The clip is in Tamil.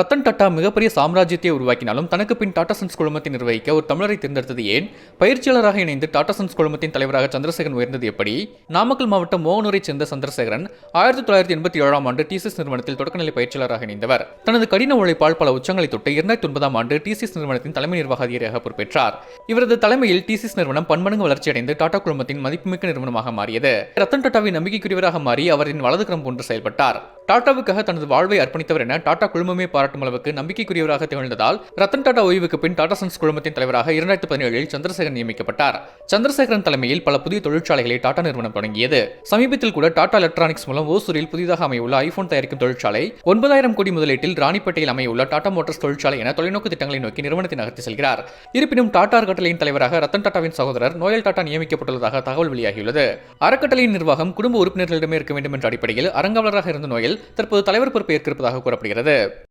ரத்தன் டாட்டா மிகப்பெரிய சாம்ராஜ்யத்தை உருவாக்கினாலும் தனக்கு பின் டாடா சன்ஸ் குழுமத்தை நிர்வகிக்க ஒரு தமிழரை தேர்ந்தெடுத்தது ஏன்? பயிற்சியாளராக இணைந்து டாடா சன்ஸ் குழுமத்தின் தலைவராக சந்திரசேகரன் உயர்ந்தது எப்படி? நாமக்கல் மாவட்டம் மோகனூரைச் சேர்ந்த சந்திரசேகரன் ஆயிரத்தி தொள்ளாயிரத்தி எண்பத்தி ஏழாம் ஆண்டு டிசிஎஸ் நிறுவனத்தில் தொடக்கநிலை பயிற்சியாளராக இணைந்தவர். தனது கடின உழைப்பால் பல உச்சங்களை தொட்டு இரண்டாயிரத்தி ஒன்பதாம் ஆண்டு டிசிஎஸ் நிறுவனத்தின் தலைமை நிர்வாக அதிகாரியாக பொறுப்பேற்றார். இவரது தலைமையில் டிசிஎஸ் நிறுவனம் பன்மடங்கு வளர்ச்சியடைந்து டாடா குழுமத்தின் மதிப்புமிக்க நிறுவனமாக மாறியது. ரத்தன் டாட்டாவின் நம்பிக்கைக்குரியவராக மாறி அவரின் வலதுகரம் போன்று செயல்பட்டார். டாட்டாவுக்காக தனது வாழ்வை அர்ப்பணித்தவர் என டாடா குழுமமே பாராட்டும் அளவுக்கு நம்பிக்கைக்குரியவராக திகழ்ந்ததால் ரத்தன் டாடா ஓய்வுக்கு பின் டாடா சன்ஸ் குழுமத்தின் தலைவராக இரண்டாயிரத்தி பதினேழில் சந்திரசேகரன் நியமிக்கப்பட்டார். சந்திரசேகரன் தலைமையில் பல புதிய தொழிற்சாலைகளை டாடா நிறுவனம் தொடங்கியது. சமீபத்தில் கூட டாடா எலக்ட்ரானிக்ஸ் மூலம் ஓசூரில் புதிதாக அமையுள்ள ஐபோன் தயாரிக்கும் தொழிற்சாலை ஒன்பதாயிரம் கோடி முதலீட்டில் ராணிப்பேட்டையில் அமையுள்ள டாடா மோட்டார்ஸ் தொழிற்சாலை என தொலைநோக்கு திட்டங்களை நோக்கி நிறுவனத்தை நகர்த்தி செல்கிறார். இருப்பினும் டாடா அறக்கட்டளையின் தலைவராக ரத்தன் டாடாவின் சகோதரர் நோயல் டாடா நியமிக்கப்பட்டுள்ளதாக தகவல் வெளியாகியுள்ளது. அறக்கட்டளையின் நிர்வாகம் குடும்ப உறுப்பினர்களிடமே இருக்க வேண்டும் என்ற அடிப்படையில் அறங்காவலராக இருந்த நோயல் தற்போது தலைவர் பொறுப்பு ஏற்கிருப்பதாக கூறப்படுகிறது.